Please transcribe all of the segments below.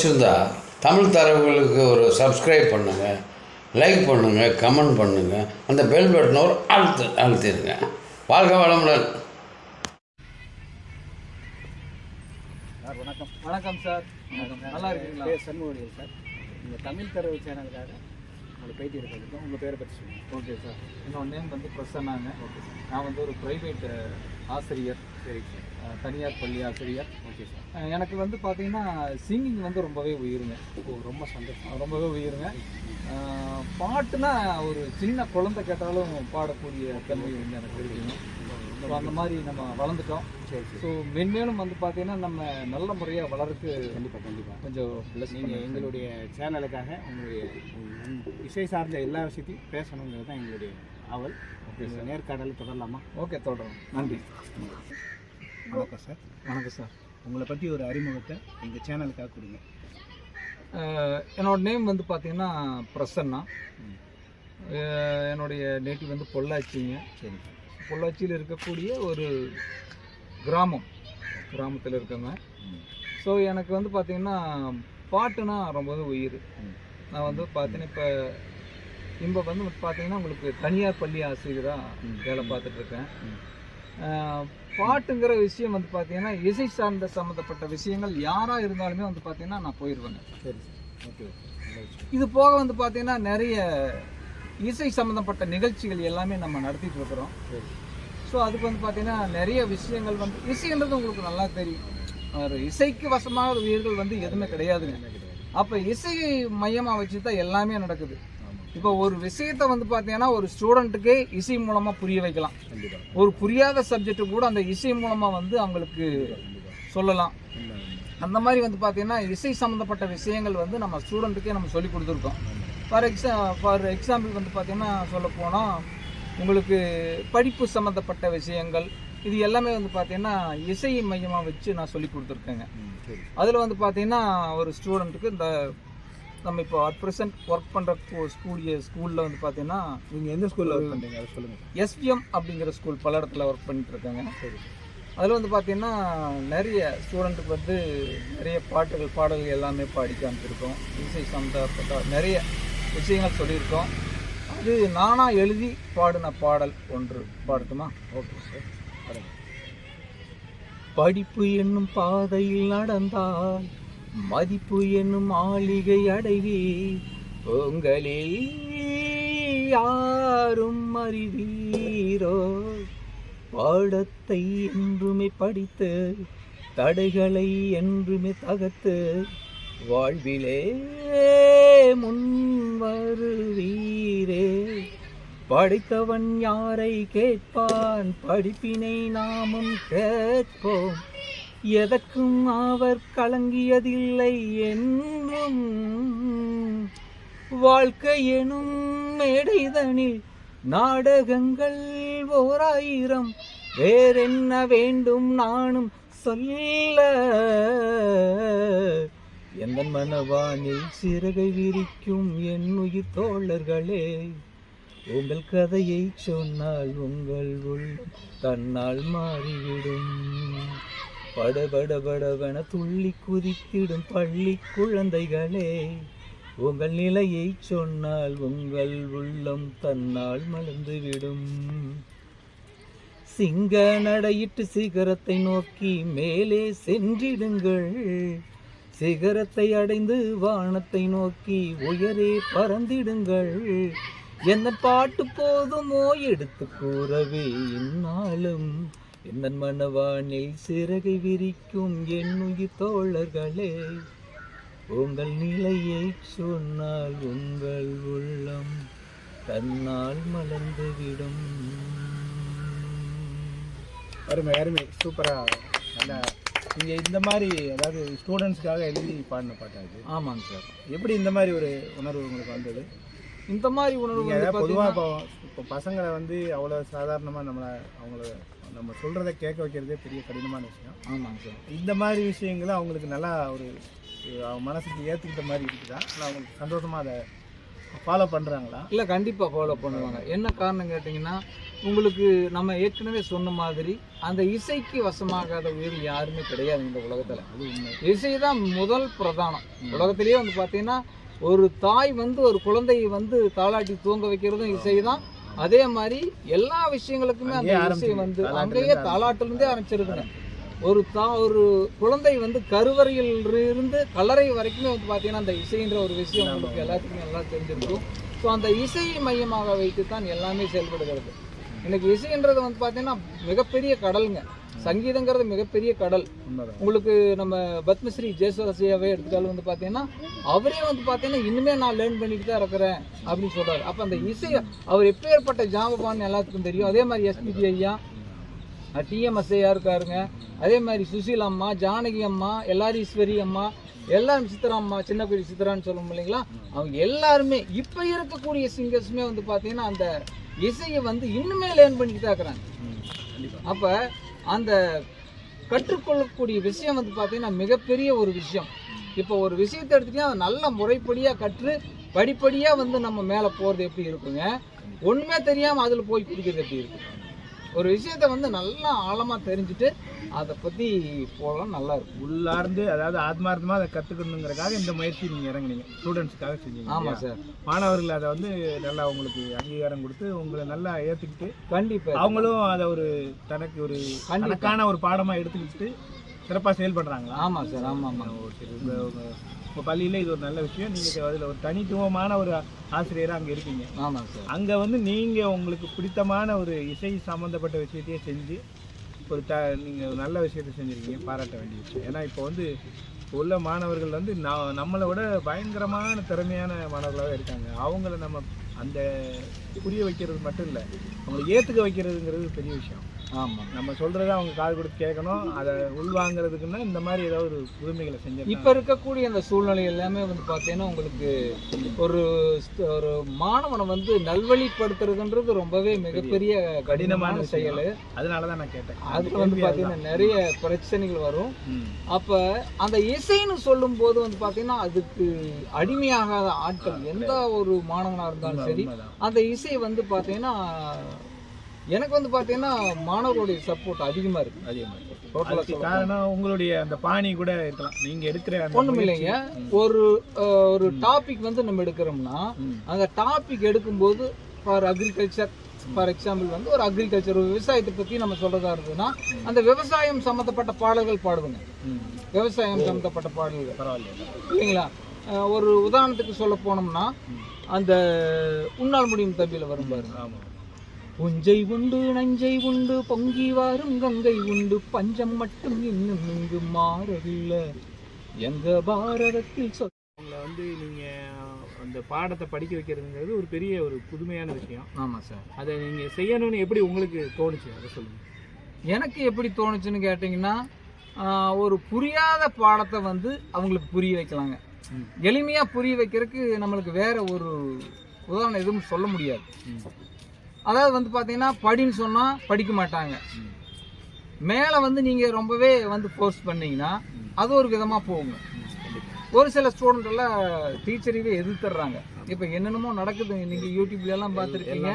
பிடிச்சிருந்தா தமிழ் தரவுகளுக்கு ஒரு சப்ஸ்கிரைப் பண்ணுங்கள் லைக் பண்ணுங்கள் கமெண்ட் பண்ணுங்கள் அந்த பெல் பட்டனை ஒரு அழுத்து அழுத்திடுங்க. வாழ்க வளமுடன். சார் வணக்கம். வணக்கம் சார். வணக்கம் நல்லா இருக்கீங்களா? பேர் சண்முகடியல் சார். இந்த தமிழ் தரவு சேனலுக்காக உங்களுக்கு பேட்டி எடுக்கிறதுக்கும் உங்கள் பேரை பற்றி சொல்லுங்கள் ஓகே சார். என்னோட நேம் வந்து பிரசன்னாங்க. ஓகே சார் நான் வந்து ஒரு ப்ரைவேட் ஆசிரியர். சரி சார். தனியார் பள்ளி ஆசிரியர். ஓகே சார் எனக்கு வந்து பார்த்தீங்கன்னா சிங்கிங் வந்து ரொம்பவே உயிருங்க. ஓ ரொம்ப சந்தோஷம். ரொம்பவே உயிருங்க. பாட்டுனா ஒரு சின்ன குழந்தை கேட்டாலும் பாடக்கூடிய தன்மை வந்து எனக்கு இருக்குங்க ஸோ அந்த மாதிரி நம்ம வளர்ந்துட்டோம். சரி ஸோ மென்மேலும் வந்து பார்த்தீங்கன்னா நம்ம நல்ல முறையாக வளர்க்கு கண்டிப்பாக கண்டிப்பாக கொஞ்சம் ப்ளஸ் நீங்கள் எங்களுடைய சேனலுக்காக உங்களுடைய இசை சார்ந்த எல்லா விஷயத்தையும் பேசணுங்கிறது தான் எங்களுடைய ஆவல். நேர்காணல் தொடரலாமா? ஓகே தொடரும் நன்றி. வணக்கம் சார். வணக்கம் சார். உங்களை பற்றி ஒரு அறிமுகத்தை எங்கள் சேனலுக்காக கொடுங்க. அஹ் என்னோட நேம் வந்து பார்த்தீங்கன்னா பிரசன்னா. என்னுடைய நேட்டிவ் வந்து பொள்ளாச்சிங்க. சரி. பொள்ளாச்சியில் இருக்கக்கூடிய ஒரு கிராமம். கிராமத்தில் இருக்கவங்க ம். ஸோ எனக்கு வந்து பார்த்தீங்கன்னா பாட்டுனா ரொம்பவே உயிர். நான் வந்து பார்த்தீங்கன்னா இப்போ இப்போ வந்து பார்த்தீங்கன்னா உங்களுக்கு தனியார் பள்ளி ஆசிரியராக. வேலை. அஹ் பாட்டுங்கிற விஷயம் வந்து பார்த்தீங்கன்னா இசை சார்ந்த சம்மந்தப்பட்ட விஷயங்கள் யாராக இருந்தாலுமே வந்து பார்த்தீங்கன்னா நான் போயிடுவேங்க சரி சார். ஓகே இது போக வந்து பார்த்தீங்கன்னா நிறைய இசை சம்மந்தப்பட்ட நிகழ்ச்சிகள் எல்லாமே நம்ம நடத்திட்டு இருக்கிறோம். ஸோ அதுக்கு வந்து பார்த்தீங்கன்னா நிறைய விஷயங்கள் வந்து இசைன்றது உங்களுக்கு நல்லா தெரியும். ஒரு இசைக்கு வசமாக உயிர்கள் வந்து எதுவுமே கிடையாதுங்க. அப்போ இசையை மையமாக வச்சு தான் எல்லாமே நடக்குது. இப்போ ஒரு விஷயத்தை வந்து பார்த்தீங்கன்னா ஒரு ஸ்டூடெண்ட்டுக்கே இசை மூலமாக புரிய வைக்கலாம். ஒரு புரியாத சப்ஜெக்ட் கூட அந்த இசை மூலமாக வந்து அவங்களுக்கு சொல்லலாம். அந்த மாதிரி வந்து பார்த்தீங்கன்னா இசை சம்மந்தப்பட்ட விஷயங்கள் வந்து நம்ம ஸ்டூடெண்ட்டுக்கே நம்ம சொல்லி கொடுத்துருக்கோம். ஃபார் எக்ஸா ஃபார் எக்ஸாம்பிள் வந்து பார்த்தீங்கன்னா சொல்ல போனால் உங்களுக்கு படிப்பு சம்மந்தப்பட்ட விஷயங்கள் இது எல்லாமே வந்து பார்த்தீங்கன்னா இசை மையமாக வச்சு நான் சொல்லி கொடுத்துருக்கேங்க. அதில் வந்து பார்த்தீங்கன்னா ஒரு ஸ்டூடெண்ட்டுக்கு இந்த நம்ம இப்போ அட் ப்ரெசென்ட் ஒர்க் பண்ணுற ஸ்கூல் ஸ்கூலில் வந்து பார்த்தீங்கன்னா நீங்கள் எந்த ஸ்கூலில் ஒர்க் பண்ணுறீங்க அதை சொல்லுங்கள் எஸ்பிஎம் அப்படிங்கிற ஸ்கூல் பல இடத்துல ஒர்க் பண்ணிட்டு இருக்காங்க சரி. அதில் வந்து பார்த்தீங்கன்னா நிறைய ஸ்டூடெண்ட்டுக்கு வந்து நிறைய பாட்டுகள் பாடல்கள் எல்லாமே பாடி காமிச்சிருக்கோம் இசை சம்மந்தப்பட்ட நிறைய விஷயங்கள் சொல்லியிருக்கோம். அது நானாக எழுதி பாடின பாடல் ஒன்று. பாடட்டுமா? ஓகே சார் படிப்பு என்னும் பாதையில் நடந்தால் மதிப்பு என்னும் ஆளிகை அடைவி உங்களில் யாரும் அறிவீரோ? பாடத்தை என்றுமே படித்து தடைகளை என்றுமே தகர்த்து வாழ்விலே முன் வருவீரே. படித்தவன் யாரை கேட்பான்? படிப்பினை நாமும் கேட்போம். எதற்கும் அவர் கலங்கியதில்லை என்றும் வாழ்க்கை எனும் மேடைதனில் நாடகங்கள் ஓராயிரம். வேறென்ன வேண்டும் நானும் சொல்ல. எந்த மனவானில் சிறகை விரிக்கும் என் உயிர் தோழர்களே உங்கள் கதையை சொன்னால் உங்கள் உள் தன்னால் மாறிவிடும். படபடபடவென துள்ளி குதித்திடும் பள்ளி குழந்தைகளே. உங்கள் நிலையை சொன்னால் உங்கள் உள்ளம் தன்னால் மலர்ந்துவிடும். சிங்க நடையிட்டு சிகரத்தை நோக்கி மேலே சென்றிடுங்கள். சிகரத்தை அடைந்து வானத்தை நோக்கி உயரே பறந்திடுங்கள். எந்த பாட்டு போதுமோ எடுத்து கூறவே இந்நாளும் எந்த மனவானில் சிறகை விரிக்கும் என் உயிர் தோழர்களே உங்கள் நிலையை சொன்னால் உங்கள் உள்ளம் தன்னால் மலர்ந்துவிடும். அருமை அருமை. சூப்பராக நல்லா நீங்கள் இந்த மாதிரி அதாவது ஸ்டூடெண்ட்ஸ்க்காக எழுதி பாடின பாட்டாது ஆமாங்க சார். எப்படி இந்த மாதிரி ஒரு உணர்வு உங்களுக்கு வந்தது? இந்த மாதிரி உணர்வு பொதுவாக இப்போ இப்போ பசங்களை வந்து அவ்வளோ சாதாரணமாக நம்மளை அவங்கள நம்ம சொல்கிறத கேட்க வைக்கிறதே பெரிய கடினமான விஷயம். ஆமாங்க சார். இந்த மாதிரி விஷயங்களை அவங்களுக்கு நல்லா ஒரு அவங்க மனசுக்கு ஏற்றுக்கிட்ட மாதிரி இருக்குதா? இல்லை அவங்களுக்கு சந்தோஷமாக அதை ஃபாலோ பண்ணுறாங்களா இல்லை கண்டிப்பாக ஃபாலோ பண்ணுவாங்க. என்ன காரணம் கேட்டிங்கன்னா உங்களுக்கு நம்ம ஏற்கனவே சொன்ன மாதிரி அந்த இசைக்கு வசமாகாத உயிர் யாருமே கிடையாது இந்த உலகத்தில். அது உண்மை இசை தான் முதல் பிரதானம். உலகத்திலேயே வந்து பார்த்தீங்கன்னா ஒரு தாய் வந்து ஒரு குழந்தையை வந்து தாளாட்டி தூங்க வைக்கிறதும் இசை தான் அதே மாதிரி எல்லா விஷயங்களுக்குமே அந்த இசை வந்து. அங்கேயே தாளாட்டிலிருந்தே ஆரம்பிச்சிருக்குங்க. ஒரு தா ஒரு குழந்தை வந்து கருவறையில் இருந்து கல்லறை வரைக்குமே வந்து பார்த்தீங்கன்னா அந்த இசைன்ற ஒரு விஷயம் உங்களுக்கு எல்லாத்துக்குமே நல்லா தெரிஞ்சிருக்கும். ஸோ அந்த இசையை மையமாக வைத்து தான் எல்லாமே செயல்படுகிறது. எனக்கு இசைன்றது வந்து பார்த்தீங்கன்னா மிகப்பெரிய கடலுங்க. சங்கீதங்கிறது மிகப்பெரிய கடல். உங்களுக்கு நம்ம பத்மஸ்ரீ ஜெயசுவரசியாவே எடுத்துட்டாலும் வந்து பார்த்தீங்கன்னா அவரே வந்து பார்த்தீங்கன்னா இன்னுமே நான் லேர்ன் பண்ணிட்டு தான் இருக்கிறேன் அப்படின்னு சொல்றாரு. அப்போ அந்த இசை அவர் எப்பேற்பட்ட ஜாமபான்னு எல்லாத்துக்கும் தெரியும். அதே மாதிரி எஸ்பிபி ஐயா டிஎம்எஸ் ஐயா இருக்காருங்க. அதே மாதிரி சுசீல் அம்மா ஜானகி அம்மா எல்லாரீஸ்வரி அம்மா எல்லாரும் சித்ரா அம்மா சின்ன குடி சித்ரான்னு சொல்லுவோம் இல்லைங்களா? அவங்க எல்லாருமே இப்போ இருக்கக்கூடிய சிங்கர்ஸுமே வந்து பார்த்தீங்கன்னா அந்த இசையை வந்து இன்னுமே லேர்ன் தான் இருக்கிறாங்க. அப்போ அந்த கற்றுக்கொள்ளக்கூடிய விஷயம் வந்து பார்த்தீங்கன்னா மிகப்பெரிய ஒரு விஷயம். இப்போ ஒரு விஷயத்தை எடுத்துகிட்டிங்கன்னா நல்ல முறைப்படியாக கற்று படிப்படியாக வந்து நம்ம மேலே போகிறது எப்படி இருக்குங்க? ஒன்றுமே தெரியாமல் அதில் போய் குடிக்கிறது எப்படி இருக்குங்க ஒரு விஷயத்தை வந்து நல்லா ஆழமாக தெரிஞ்சுட்டு அதை பற்றி போகலாம் நல்லா இருக்கும். உள்ளார்ந்து அதாவது ஆத்மார்த்தமாக அதை கற்றுக்கணுங்கிறக்காக இந்த முயற்சி நீங்கள் இறங்குனீங்க. ஸ்டூடெண்ட்ஸ்க்காக செஞ்சீங்க ஆமாம்? சார். மாணவர்கள் அதை வந்து நல்லா உங்களுக்கு அங்கீகாரம் கொடுத்து உங்களை நல்லா ஏற்றுக்கிட்டு கண்டிப்பாக அவங்களும் அதை ஒரு தனக்கு ஒரு கண்டிப்பா. தனக்கான ஒரு பாடமாக எடுத்துக்கிட்டு சிறப்பாக செயல்படுறாங்களா? ஆமாம் சார் ஆமாம் ஆமாம் ஓ, உங்க பள்ளியில் இது ஒரு நல்ல விஷயம். நீங்கள் அதில் ஒரு தனித்துவமான ஒரு ஆசிரியராக அங்கே இருக்கீங்க. ஆமாம் சார். அங்கே வந்து நீங்கள் உங்களுக்கு பிடித்தமான ஒரு இசை சம்மந்தப்பட்ட விஷயத்தையே செஞ்சு ஒரு த நீங்கள் நல்ல விஷயத்தை செஞ்சுருக்கீங்க. பாராட்ட வேண்டிய விஷயம். ஏன்னா இப்போ வந்து இப்போ உள்ள மாணவர்கள் வந்து நான் நம்மளை விட பயங்கரமான திறமையான மாணவர்களாக இருக்காங்க. அவங்கள நம்ம அந்த புரிய வைக்கிறது மட்டும் இல்லை அவங்களை ஏற்றுக்க வைக்கிறதுங்கிறது பெரிய விஷயம். ஆமாம் நம்ம சொல்கிறத அவங்க காது கொடுத்து கேட்கணும். அதை உள்வாங்கிறதுக்குன்னா இந்த மாதிரி ஏதாவது ஒரு புதுமைகளை செஞ்சு இப்போ இருக்கக்கூடிய அந்த சூழ்நிலை எல்லாமே வந்து பார்த்தீங்கன்னா உங்களுக்கு ஒரு ஒரு மாணவனை வந்து நல்வழிப்படுத்துறதுன்றது ரொம்பவே மிகப்பெரிய கடினமான. செயல். அதனால தான் நான் கேட்டேன். அதுக்கு வந்து பார்த்தீங்கன்னா நிறைய பிரச்சனைகள் வரும். அப்போ அந்த இசைன்னு சொல்லும்போது வந்து பார்த்தீங்கன்னா அதுக்கு அடிமையாகாத ஆட்கள் எந்த ஒரு மாணவனாக இருந்தாலும் சரி. அந்த இசை வந்து பார்த்தீங்கன்னா எனக்கு வந்து பார்த்தீங்கன்னா மாணவர்களுடைய சப்போர்ட் அதிகமாக இருக்கு. அதே மாதிரி டோட்டலாக காரணம் உங்களுடைய அந்த பாணி கூட இருக்கலாம். நீங்க எடுக்கிற முயற்சி. இல்லைங்க ஒரு ஒரு டாபிக் வந்து நம்ம எடுக்கிறோம்னா. அந்த டாபிக் எடுக்கும்போது ஃபார் அக்ரிகல்ச்சர் ஃபார் எக்ஸாம்பிள் வந்து ஒரு அக்ரிகல்ச்சர் விவசாயத்தை பற்றி நம்ம சொல்றதா இருந்ததுன்னா அந்த விவசாயம் சம்மந்தப்பட்ட பாடல்கள் பாடுவோங்க. ம். விவசாயம் சம்மந்தப்பட்ட பாடல்கள். பரவாயில்ல இல்லைங்களா? ஒரு உதாரணத்துக்கு சொல்ல போனோம்னா அந்த உன்னால் முடியும் தம்பியில் வரும் பாருங்க. ஆமா. புஞ்சை உண்டு நஞ்சை உண்டு பொங்கி வரும் கங்கை உண்டு பஞ்சம் மட்டும் இன்னும் இங்கு மாறவில்லை. எங்க பாரதத்தில் சொல் உங்களை வந்து நீங்க அந்த பாடத்தை படிக்க வைக்கிறதுங்கிறது ஒரு பெரிய ஒரு புதுமையான விஷயம். ஆமாம் சார். அதை நீங்க செய்யணும்னு எப்படி உங்களுக்கு தோணுச்சு? அதை சொல்லுங்க. எனக்கு எப்படி தோணுச்சுன்னு கேட்டிங்கன்னா ஒரு புரியாத பாடத்தை வந்து அவங்களுக்கு புரிய வைக்கலாங்க. எளிமையாக புரிய வைக்கிறதுக்கு நம்மளுக்கு வேற ஒரு உதாரணம் எதுவும் சொல்ல முடியாது. அதாவது வந்து பார்த்தீங்கன்னா படின்னு சொன்னால் படிக்க மாட்டாங்க. மேலே வந்து நீங்கள் ரொம்பவே வந்து ஃபோர்ஸ் பண்ணீங்கன்னா அது ஒரு விதமாக போகுங்க. ஒரு சில ஸ்டூடெண்ட் எல்லாம் டீச்சரையே எதிர்த்துறாங்க இப்போ என்னென்னமோ நடக்குது நீங்கள் யூடியூப்ல எல்லாம் பார்த்துருக்கீங்க.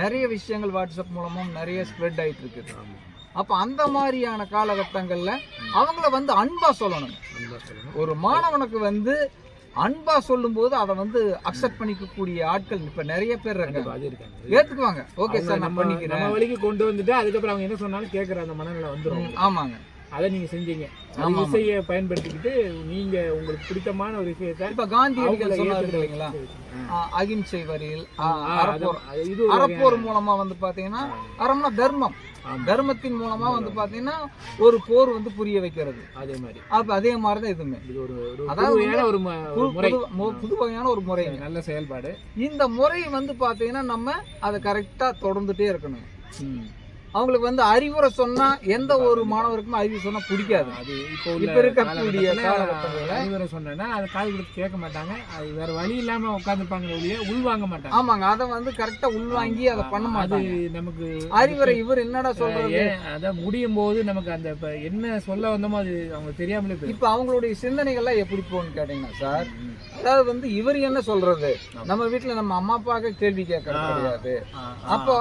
நிறைய விஷயங்கள் வாட்ஸ்அப் மூலமும் நிறைய ஸ்ப்ரெட் ஆயிட்டு இருக்குது. அப்போ அந்த மாதிரியான காலகட்டங்களில் அவங்கள வந்து அன்பா சொல்லணும். ஒரு மாணவனுக்கு வந்து அன்பா சொல்லும்போது அதை வந்து அக்செப்ட் பண்ணிக்கக்கூடிய ஆட்கள் இப்ப நிறைய பேர் இருக்காங்க. ஏத்துக்குவாங்க. ஓகே சார் நான் நம்ம பண்ணிக்கிறேன். நம்ம வழிக்கு கொண்டு வந்துட்டு அதுக்கப்புறம் அவங்க என்ன சொன்னாலும் கேட்குற அந்த மனநிலை வந்துடும் ஆமாங்க. அதை நீங்க செஞ்சீங்க. இசையை பயன்படுத்திக்கிட்டு நீங்க உங்களுக்கு பிடித்தமான ஒரு விஷயத்தை இப்ப ஏத்துக்கிட்டு இல்லைங்களா? அகிம்சை வரியில் அறப்போர் மூலமா வந்து பாத்தீங்கன்னா அறம்னா தர்மம். தர்மத்தின் மூலமா வந்து பாத்தீங்கன்னா ஒரு போர் வந்து புரிய வைக்கிறது. அதே மாதிரி. அப்ப அதே மாதிரிதான் இதுவுமே இது ஒரு அதாவது புது- வகையான ஒரு முறை. நல்ல செயல்பாடு. இந்த முறை வந்து பாத்தீங்கன்னா நம்ம அதை கரெக்டா தொடர்ந்துட்டே இருக்கணும். அவங்களுக்கு வந்து அறிவுரை சொன்னா எந்த ஒரு மாணவருக்கும் அறிவுரை சொன்னா பிடிக்காது. அது இப்போ இப்ப இருக்கக்கூடிய அறிவுரை சொன்னேன்னா அதை காது கொடுத்து கேட்க மாட்டாங்க. அது வேற வழி இல்லாம உட்காந்துருப்பாங்க ஒழிய உள்வாங்க மாட்டாங்க. ஆமாங்க அதை வந்து கரெக்டா உள்வாங்கி அதை பண்ண அது மாட்டாங்க. நமக்கு அறிவுரை இவர் என்னடா சொல்றது? அதான் முடியும் போது நமக்கு அந்த இப்ப என்ன சொல்ல வந்தோமோ அது அவங்க தெரியாமலே இப்ப அவங்களுடைய சிந்தனைகள்லாம் எப்படி போகும்னு கேட்டீங்கன்னா சார் அதாவது வந்து இவர் என்ன சொல்றது? நம்ம வீட்டுல நம்ம அம்மா அப்பாவுக்கு கேள்வி கேட்கறது ஆ. கிடையாது. அப்போ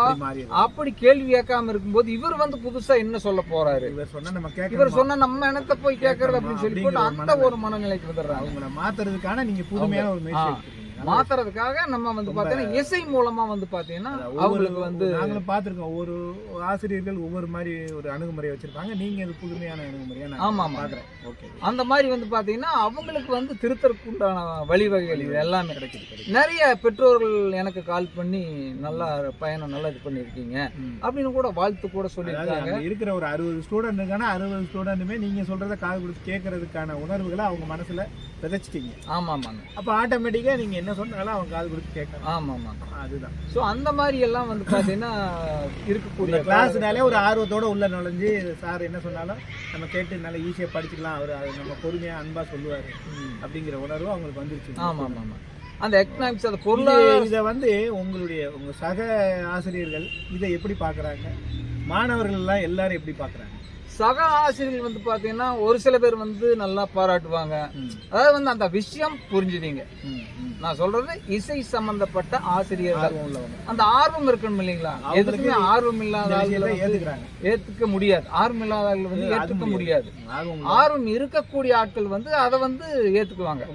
அப்படி கேள்வி கேட்காம இருக்கும்போது இவர் வந்து புதுசா என்ன சொல்ல போறாரு? இவர் சொன்னா நம்ம? இவர் சொன்ன நம்ம என்னத்த போய் கேட்கறது அப்படின்னு சொல்லி போட்டு அந்த ஒரு மனநிலைக்கு வந்துடுறாங்க அவங்கள மாத்துறதுக்கான நீங்க புதுமையான ஒரு முயற்சி மாத்துறதுக்காக நம்ம வந்து பாத்தீங்கன்னா இசை மூலமா வந்து பாத்தீங்கன்னா ஒவ்வொரு- அவங்களுக்கு வந்து நாங்களும் பார்த்திருக்கோம். ஒவ்வொரு ஆசிரியர்கள் ஒவ்வொரு மாதிரி ஒரு அணுகுமுறை வச்சிருப்பாங்க. நீங்க அது புதுமையான அணுகுமுறையா ஆமா, ஆமா. ஓகே அந்த மாதிரி வந்து பாத்தீங்கன்னா அவங்களுக்கு வந்து திருத்தருக்கு உண்டான வழிவகைகள் இது எல்லாமே. கிடைக்குது நிறைய பெற்றோர்கள் எனக்கு கால் பண்ணி நல்லா பயணம் நல்லா இது பண்ணியிருக்கீங்க. அப்படின்னு கூட வாழ்த்து கூட சொல்லியிருக்காங்க. இருக்கிற ஒரு அறுபது ஸ்டூடெண்ட் இருக்கானா அறுபது ஸ்டூடெண்ட்டுமே நீங்க சொல்றத காது கொடுத்து கேட்கறதுக்கான உணர்வுகளை அவங்க மனசுல விதைச்சிட்டீங்க. ஆமா ஆமாங்க. அப்ப ஆட்டோமேட்டிக்கா நீங்க என்ன சொன்னாலும் அவங்க காது கொடுத்து கேட்கணும். ஆமா ஆமாங்க அதுதான். ஸோ அந்த மாதிரி எல்லாம் வந்து பாத்தீங்கன்னா இருக்கக்கூடிய கிளாஸ்னாலே ஒரு ஆர்வத்தோட உள்ள நுழைஞ்சு சார் என்ன சொன்னாலும் நம்ம கேட்டு நல்லா ஈஸியா படிச்சுக்கலாம். அவர் அது நம்ம பொறுமையா அன்பா சொல்லுவாரு. அப்படிங்கிற உணர்வு அவங்களுக்கு வந்துருச்சு. ஆமா ஆமா ஆமா அந்த எக்கனாமிக்ஸ் அந்த இது- பொருளாதார இதை வந்து உங்களுடைய உங்க சக ஆசிரியர்கள் இதை எப்படி பார்க்கறாங்க? மாணவர்கள் எல்லாம் எல்லாரும் எப்படி பார்க்கறாங்க? சக ஆசிரியர்கள் வந்து பாத்தீங்கன்னா ஒரு சில பேர் வந்து நல்லா பாராட்டுவாங்க. அதாவது வந்து அந்த விஷயம் புரிஞ்சுதீங்க. நான் சொல்றது இசை சம்பந்தப்பட்ட ஆசிரியர்கள். அந்த ஆர்வம் இருக்கணும் இல்லைங்களா? எதுக்குமே ஆர்வம் இல்லாத ஏத்துக்க முடியாது. ஆர்வம் இல்லாத ஆளுகளை வந்து ஏத்துக்க முடியாது. ஆர்வம் இருக்கக்கூடிய ஆட்கள் வந்து அதை வந்து ஏத்துக்குவாங்க.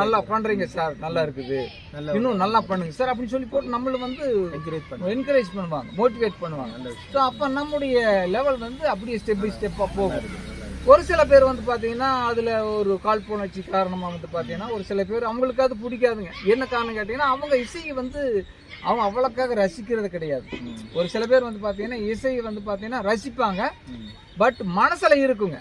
நல்லா பண்றீங்க சார் நல்லா இருக்குது. இன்னும் நல்லா பண்ணுங்க சார் அப்படின்னு சொல்லி போட்டு நம்மள வந்து என்கரேஜ் பண்ணுவாங்க. மோட்டிவேட் பண்ணுவாங்க அப்போ நம்முடைய லெவல் வந்து அப்படியே ஸ்டெப் பை ஸ்டெப்பாக போகும். ஒரு சில பேர் வந்து பார்த்தீங்கன்னா அதில் ஒரு காழ்ப்புணர்ச்சி காரணமாக வந்து பார்த்தீங்கன்னா ஒரு சில பேர் அவங்களுக்கு அது பிடிக்காதுங்க. என்ன காரணம் கேட்டிங்கன்னா அவங்க இசையை வந்து அவங்க அவ்வளோக்காக ரசிக்கிறது கிடையாது. ஒரு சில பேர் வந்து பார்த்தீங்கன்னா இசையை வந்து பார்த்தீங்கன்னா ரசிப்பாங்க. பட் மனசில் இருக்குங்க.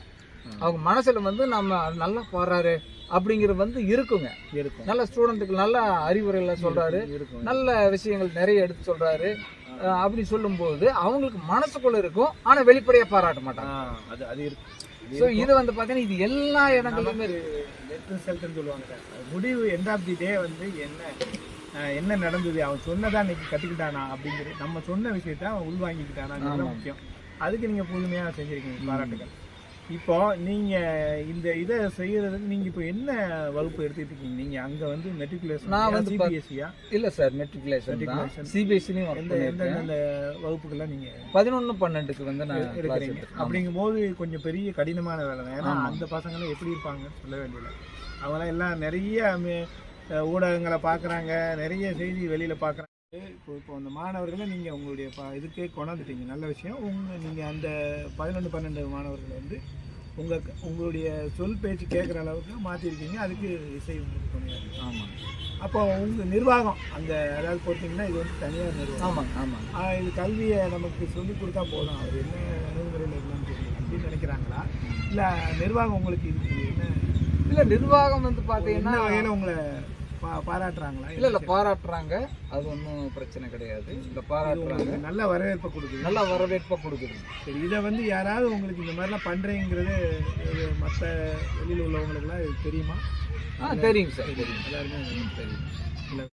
அவங்க மனசில் வந்து நம்ம நல்லா பாடுறாரு அப்படிங்கிறது வந்து இருக்குங்க. இருக்கும் நல்ல ஸ்டூடெண்ட்டுக்கு நல்ல அறிவுரைகளை சொல்கிறாரு இருக்கும் நல்ல விஷயங்கள் நிறைய எடுத்து சொல்றாரு. அஹ் அப்படி சொல்லும்போது அவங்களுக்கு மனசுக்குள்ள இருக்கும் ஆனா வெளிப்படையா பாராட்ட மாட்டாங்க. அது அது இருக்கு. ஸோ இது வந்து பாத்தீங்கன்னா இது எல்லா இடங்களிலுமே ரிசல்ட்னு சொல்லுவாங்க முடிவு எண்ட் ஆஃப் தி டே வந்து என்ன என்ன நடந்தது? அவன் சொன்னதா இன்னைக்கு கத்துக்கிட்டானா அப்படிங்கிறது நம்ம சொன்ன விஷயத்த அவன் உள்வாங்கிக்கிட்டானா முக்கியம். அதுக்கு நீங்க புதுமையா செஞ்சிருக்கீங்க பாராட்டுகள். இப்போ நீங்க இந்த இதை செய்யறதுக்கு நீங்க இப்போ என்ன வகுப்பு எடுத்துட்டு இருக்கீங்க? நீங்க அங்க வந்து மெட்ரிகுலேஷன் நான் வந்து சிபிஎஸ்சியா இல்ல சார் மெட்ரிகுலேஷன். சிபிஎஸ்சிலையும் ஒர்க் எந்த எந்தெந்த வகுப்புகள்லாம் நீங்க பதினொன்று பன்னெண்டுக்கு வந்து நான் இருக்கிறீங்க எடுத்தேன். அப்படிங்கும்போது கொஞ்சம் பெரிய கடினமான வேலை ஏன்னா. அந்த பசங்களும் எப்படி இருப்பாங்கன்னு சொல்ல வேண்டியதில்லை. அவங்களாம் எல்லாம் நிறைய ஊடகங்களை பார்க்குறாங்க நிறைய செய்தி வெளியில் பார்க்குறாங்க. இப்போ இப்போ அந்த மாணவர்களை நீங்கள் உங்களுடைய ப இதுக்கே கொண்டாந்துட்டீங்க. நல்ல விஷயம். உங்கள் நீங்கள் அந்த பதினொன்று பன்னெண்டு மாணவர்களை வந்து உங்கள் உங்களுடைய சொல் பேச்சு கேட்குற அளவுக்கு மாற்றிருக்கீங்க அதுக்கு இசை உங்களுக்கு துணையாக இருக்கு. ஆமா. அப்போ உங்கள் நிர்வாகம் அந்த அதாவது பொறுத்தீங்கன்னா இது வந்து தனியார் நிர்வாகம். ஆமாங்க ஆஹ் இது கல்வியை நமக்கு சொல்லி கொடுத்தா போதும். அவர் என்ன அணுகுமுறையில் இருக்கலாம்னு தெரியும் அப்படின்னு நினைக்கிறாங்களா? இல்லை நிர்வாகம் உங்களுக்கு இதுக்கு என்ன? இல்ல நிர்வாகம் வந்து என்ன பாத்தீங்கன்னா வகையில் உங்களை பாராட்டுறாங்களா? இல்ல இல்ல பாராட்டுறாங்க. அது ஒன்றும் பிரச்சனை கிடையாது. இல்ல இது பாராட்டுறாங்க. நல்ல வரவேற்பை கொடுக்குது. நல்ல வரவேற்பை கொடுக்குது. சரி இதை வந்து யாராவது உங்களுக்கு இந்த மாதிரிலாம் பண்ணுறீங்கிறது மற்ற வெளியில் உள்ளவங்களுக்குலாம் தெரியுமா? ஆ தெரியுங்க சார். தெரியும். எல்லாருமே தெரியும்.